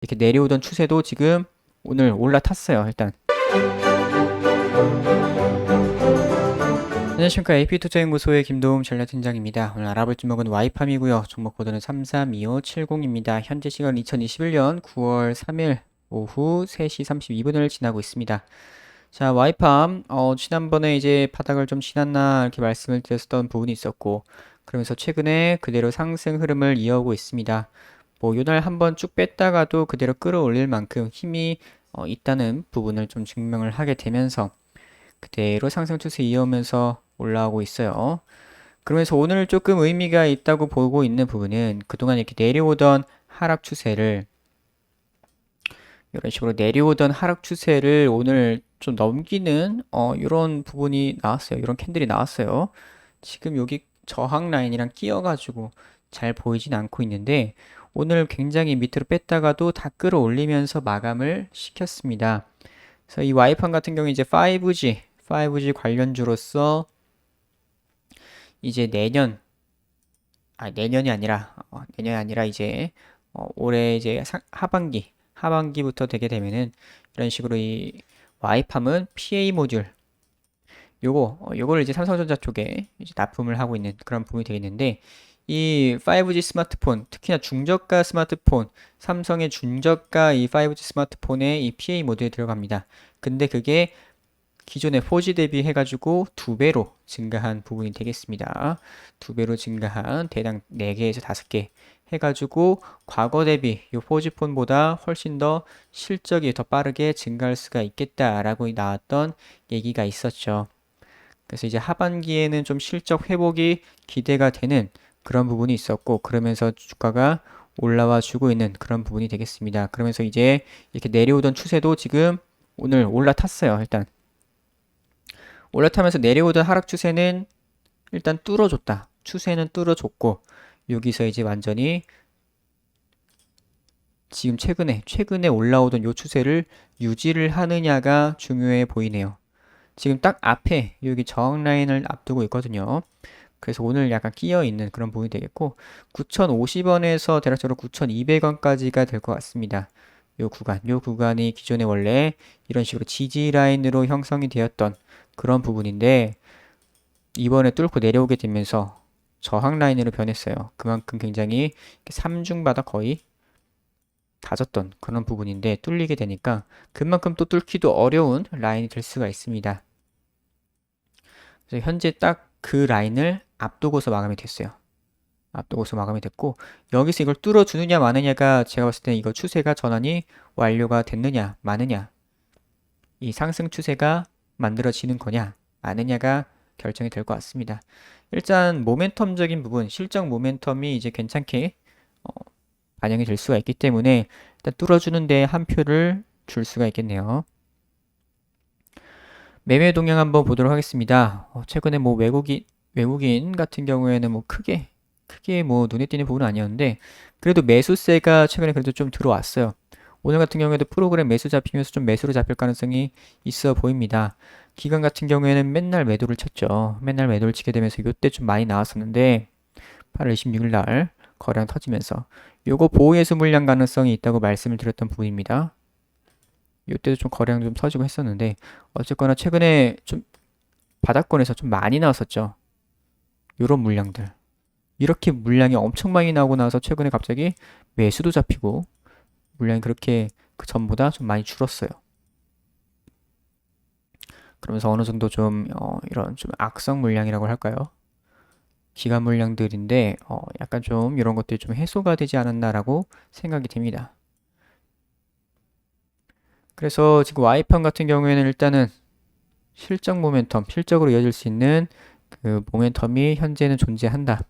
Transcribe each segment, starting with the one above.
이렇게 내려오던 추세도 지금 오늘 올라탔어요. 일단. 안녕하십니까 AP투자연구소의 김도움 전략팀장입니다. 오늘 알아볼 종목은 와이팜이고요. 종목 코드는 332570입니다. 현재 시간 2021년 9월 3일 오후 3시 32분을 지나고 있습니다. 자, 와이팜, 어, 지난번에 이제 바닥을 좀 지났나 이렇게 말씀을 드렸던 부분이 있었고, 그러면서 최근에 그대로 상승 흐름을 이어오고 있습니다. 뭐, 요날 한번 쭉 뺐다가도 그대로 끌어올릴 만큼 힘이 어, 있다는 부분을 좀 증명을 하게 되면서 그대로 상승 추세 이어오면서 올라오고 있어요. 그러면서 오늘 조금 의미가 있다고 보고 있는 부분은 그동안 이렇게 내려오던 하락 추세를 이런 식으로 내려오던 하락 추세를 오늘 좀 넘기는 어 이런 부분이 나왔어요. 이런 캔들이 나왔어요. 지금 여기 저항 라인이랑 끼어가지고 잘 보이진 않고 있는데 오늘 굉장히 밑으로 뺐다가도 다 끌어올리면서 마감을 시켰습니다. 그래서 이 와이판 같은 경우 이제 5G, 5G 관련주로서 이제 내년 아 내년이 아니라 어, 내년이 아니라 이제 어, 올해 이제 상, 하반기 하반기부터 되게 되면은 이런 식으로 이 와이팜은 PA 모듈 요거 어, 요거를 이제 삼성전자 쪽에 이제 납품을 하고 있는 그런 부분이 되겠는데 이 5G 스마트폰 특히나 중저가 스마트폰 삼성의 중저가 이 5G 스마트폰에 이 PA 모듈에 들어갑니다. 근데 그게 기존의 4G 대비 해가지고 두 배로 증가한 부분이 되겠습니다. 두 배로 증가한 대당 4개에서 5개 해가지고 과거 대비 이 4G 폰보다 훨씬 더 실적이 더 빠르게 증가할 수가 있겠다라고 나왔던 얘기가 있었죠. 그래서 이제 하반기에는 좀 실적 회복이 기대가 되는 그런 부분이 있었고 그러면서 주가가 올라와 주고 있는 그런 부분이 되겠습니다. 그러면서 이제 이렇게 내려오던 추세도 지금 오늘 올라탔어요. 일단 올라타면서 내려오던 하락 추세는 일단 뚫어줬다. 추세는 뚫어줬고 여기서 이제 완전히 지금 최근에 최근에 올라오던 요 추세를 유지를 하느냐가 중요해 보이네요. 지금 딱 앞에 여기 저항 라인을 앞두고 있거든요. 그래서 오늘 약간 끼어 있는 그런 부분이 되겠고 9,050원에서 대략적으로 9,200원까지가 될 것 같습니다. 요 구간, 요 구간이 기존에 원래 이런 식으로 지지 라인으로 형성이 되었던 그런 부분인데 이번에 뚫고 내려오게 되면서 저항 라인으로 변했어요. 그만큼 굉장히 삼중바닥 거의 다졌던 그런 부분인데 뚫리게 되니까 그만큼 또 뚫기도 어려운 라인이 될 수가 있습니다. 그래서 현재 딱 그 라인을 앞두고서 마감이 됐어요. 앞두고서 마감이 됐고 여기서 이걸 뚫어주느냐 마느냐가 제가 봤을 때 이거 추세가 전환이 완료가 됐느냐 마느냐 이 상승 추세가 만들어지는 거냐 마느냐가 결정이 될 것 같습니다. 일단 모멘텀적인 부분 실적 모멘텀이 이제 괜찮게 어, 반영이 될 수가 있기 때문에 일단 뚫어주는데 한 표를 줄 수가 있겠네요. 매매 동향 한번 보도록 하겠습니다. 어, 최근에 뭐 외국인 외국인 같은 경우에는 뭐 크게 크게 뭐 눈에 띄는 부분은 아니었는데 그래도 매수세가 최근에 그래도 좀 들어왔어요. 오늘 같은 경우에도 프로그램 매수 잡히면서 좀 매수로 잡힐 가능성이 있어 보입니다. 기간 같은 경우에는 맨날 매도를 쳤죠. 맨날 매도를 치게 되면서 이때 좀 많이 나왔었는데 8월 26일 날 거래량 터지면서 요거 보호예수 물량 가능성이 있다고 말씀을 드렸던 부분입니다. 이때도 좀 거래량 좀 터지고 했었는데 어쨌거나 최근에 좀 바닥권에서 좀 많이 나왔었죠. 요런 물량들. 이렇게 물량이 엄청 많이 나오고 나서 최근에 갑자기 매수도 잡히고 물량이 그렇게 그 전보다 좀 많이 줄었어요. 그러면서 어느 정도 좀 어, 이런 좀 악성 물량이라고 할까요? 기간 물량들인데 어, 약간 좀 이런 것들이 좀 해소가 되지 않았나라고 생각이 됩니다. 그래서 지금 와이판 같은 경우에는 일단은 실적 모멘텀, 실적으로 이어질 수 있는 그 모멘텀이 현재는 존재한다.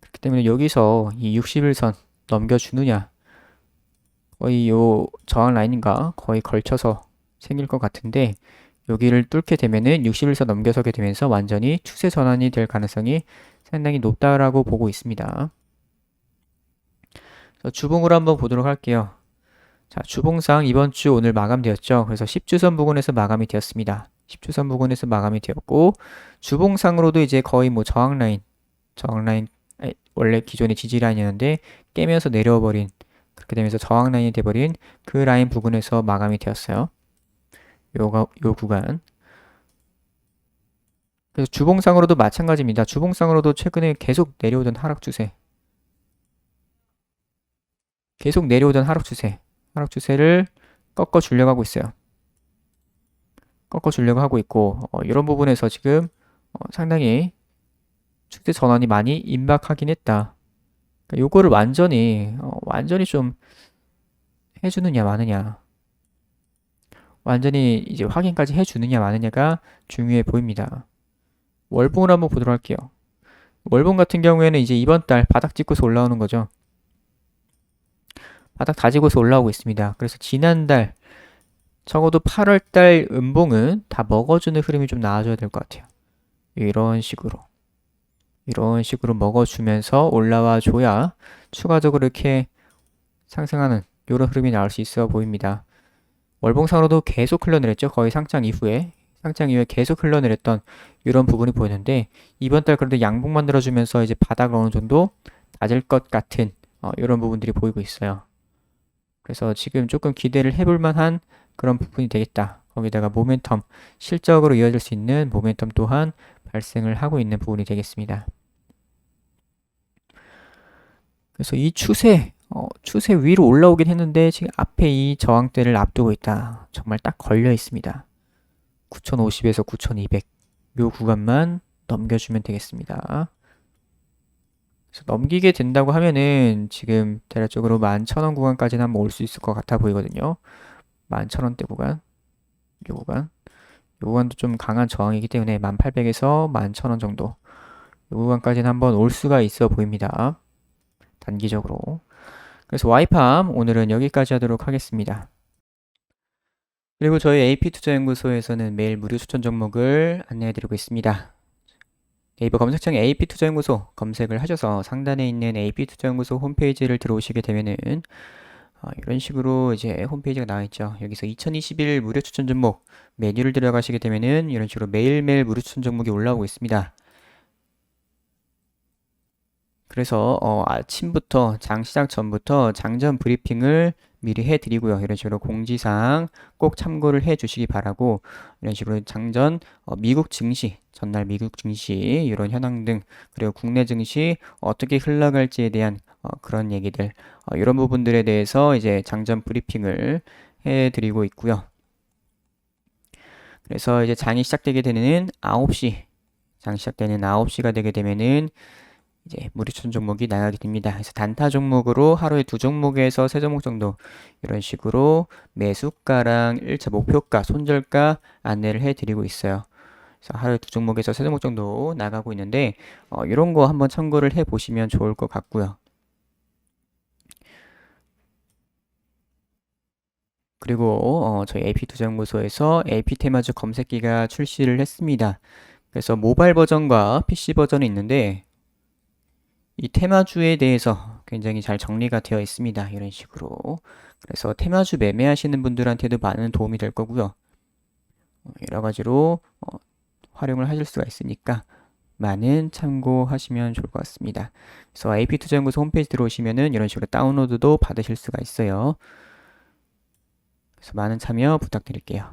그렇기 때문에 여기서 이 60일선 넘겨주느냐 거의 요 저항 라인인가 거의 걸쳐서 생길 것 같은데 여기를 뚫게 되면은 60일선 넘겨서게 되면서 완전히 추세 전환이 될 가능성이 상당히 높다라고 보고 있습니다. 주봉으로 한번 보도록 할게요. 자, 주봉상 이번 주 오늘 마감되었죠. 그래서 10주선 부근에서 마감이 되었습니다. 10주선 부근에서 마감이 되었고 주봉상으로도 이제 거의 뭐 저항 라인, 저항 라인 원래 기존의 지지 라인이었는데 깨면서 내려버린 그렇게 되면서 저항 라인이 돼 버린 그 라인 부근에서 마감이 되었어요. 요가, 요 구간. 그래서 주봉상으로도 마찬가지입니다. 주봉상으로도 최근에 계속 내려오던 하락 추세. 계속 내려오던 하락 추세. 하락 추세를 꺾어 하고 있어요. 꺾어 주려고 하고 있고, 어, 이런 부분에서 지금 어, 상당히 추세 전환이 많이 임박하긴 했다. 그러니까 요거를 완전히, 어, 완전히 좀 해주느냐, 마느냐. 완전히 이제 확인까지 해주느냐, 마느냐가 중요해 보입니다. 월봉을 한번 보도록 할게요. 월봉 같은 경우에는 이제 이번 달 바닥 찍고서 올라오는 거죠. 바닥 다지고서 올라오고 있습니다. 그래서 지난달 적어도 8월 달 음봉은 다 먹어주는 흐름이 좀 나와줘야 될 것 같아요. 이런 식으로 이런 식으로 먹어주면서 올라와 줘야 추가적으로 이렇게 상승하는 이런 흐름이 나올 수 있어 보입니다. 월봉상으로도 계속 흘러내렸죠. 거의 상장 이후에 상장 이후에 계속 흘러내렸던 이런 부분이 보이는데 이번 달 그래도 양봉 만들어주면서 이제 바닥을 어느 정도 다질 것 같은 어, 이런 부분들이 보이고 있어요. 그래서 지금 조금 기대를 해볼 만한 그런 부분이 되겠다. 거기다가 모멘텀, 실적으로 이어질 수 있는 모멘텀 또한 발생을 하고 있는 부분이 되겠습니다. 그래서 이 추세, 어, 추세 위로 올라오긴 했는데 지금 앞에 이 저항대를 앞두고 있다. 정말 딱 걸려 있습니다. 9050에서 9200. 요 구간만 넘겨주면 되겠습니다. 그래서 넘기게 된다고 하면은 지금 대략적으로 11,000원 구간까지는 한번 올 수 있을 것 같아 보이거든요. 11,000원대 구간, 요 구간, 요 구간도 좀 강한 저항이기 때문에 1800에서 11,000원 정도 요 구간까지는 한번 올 수가 있어 보입니다. 단기적으로. 그래서 와이팜 오늘은 여기까지 하도록 하겠습니다. 그리고 저희 AP투자연구소에서는 매일 무료 추천 종목을 안내해드리고 있습니다. 네이버 검색창에 AP투자연구소 검색을 하셔서 상단에 있는 AP투자연구소 홈페이지를 들어오시게 되면은 어, 이런 식으로 이제 홈페이지가 나와 있죠. 여기서 2021 무료 추천 종목 메뉴를 들어가시게 되면은 이런 식으로 매일매일 무료 추천 종목이 올라오고 있습니다. 그래서 어, 아침부터 장 시작 전부터 장전 브리핑을 미리 해드리고요. 이런 식으로 공지사항 꼭 참고를 해주시기 바라고 이런 식으로 장전 어, 미국 증시 전날 미국 증시 이런 현황 등 그리고 국내 증시 어떻게 흘러갈지에 대한 어, 그런 얘기들 어, 이런 부분들에 대해서 이제 장전 브리핑을 해드리고 있고요. 그래서 이제 장이 시작되게 되는 9시 장 시작되는 9시가 되게 되면은 이제 무리천 종목이 나가게 됩니다. 그래서 단타 종목으로 하루에 두 종목에서 세 종목 정도 이런 식으로 매수가랑 1차 목표가, 손절가 안내를 해드리고 있어요. 하루에 두 종목에서 세 종목 정도 나가고 있는데 어, 이런 거 한번 참고를 해 보시면 좋을 것 같고요. 그리고 어, 저희 AP투자연구소에서 AP테마주 검색기가 출시를 했습니다. 그래서 모바일 버전과 PC 버전이 있는데 이 테마주에 대해서 굉장히 잘 정리가 되어 있습니다. 이런 식으로. 그래서 테마주 매매하시는 분들한테도 많은 도움이 될 거고요. 어, 여러 가지로 어, 활용을 하실 수가 있으니까 많은 참고하시면 좋을 것 같습니다. 그래서 AP투자연구소 홈페이지 들어오시면은 이런 식으로 다운로드도 받으실 수가 있어요. 그래서 많은 참여 부탁드릴게요.